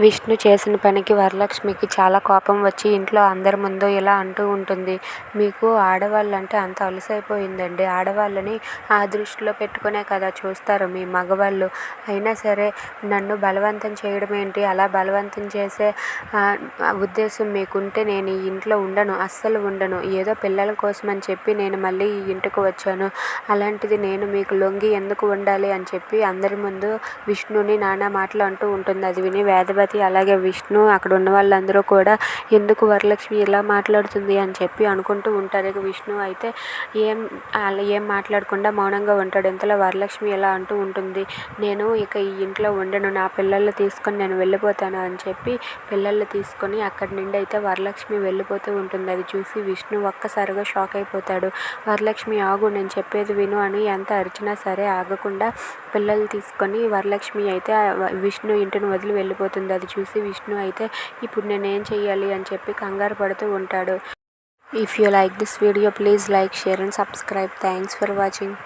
విష్ణు చేసిన పనికి వరలక్ష్మికి చాలా కోపం వచ్చి ఇంట్లో అందరి ముందు ఇలా అంటూ ఉంటుంది. మీకు ఆడవాళ్ళంటే అంత అలుసైపోయిందండి. ఆడవాళ్ళని ఆ దృష్టిలో పెట్టుకునే కదా చూస్తారు మీ మగవాళ్ళు. అయినా సరే నన్ను బలవంతం చేయడం ఏంటి? అలా బలవంతం చేసే ఉద్దేశం మీకుంటే నేను ఈ ఇంట్లో ఉండను అస్సలు ఉండను. ఏదో పిల్లల కోసం అని చెప్పి నేను మళ్ళీ ఈ ఇంటికి వచ్చాను. అలాంటిది నేను మీకు లొంగి ఎందుకు ఉండాలి? అని చెప్పి అందరి ముందు విష్ణుని నానా మాటలు అంటూ ఉంటుంది. అది విని వేదవతి అలాగే విష్ణు అక్కడ ఉన్న వాళ్ళందరూ కూడా ఎందుకు వరలక్ష్మి ఇలా మాట్లాడుతుంది అని చెప్పి అనుకుంటూ ఉంటారు. ఇక విష్ణు అయితే ఏం అలా ఏం మాట్లాడకుండా మౌనంగా ఉంటాడు. ఇంతలో వరలక్ష్మి ఇలా అంటూ ఉంటుంది నేను ఇక ఈ ఇంట్లో ఉండను నా పిల్లల్ని తీసుకొని నేను వెళ్ళిపోతాను అని చెప్పి పిల్లల్ని తీసుకొని అక్కడి నుండి అయితే వరలక్ష్మి వెళ్ళిపోతూ ఉంటుంది. అది చూసి విష్ణు ఒక్కసారిగా షాక్ అయిపోతాడు. వరలక్ష్మి ఆగు నేను చెప్పేది విను అని ఎంత అరిచినా సరే ఆగకుండా పిల్లలు తీసుకొని వరలక్ష్మి అయితే విష్ణు ఇంటిని వదిలి వెళ్ళిపోతుంది. అది చూసి విష్ణు అయితే ఇప్పుడు నేను ఏం చెయ్యాలి? అని చెప్పి కంగారు పడుతూ ఉంటాడు. If you like this video please like share and subscribe thanks for watching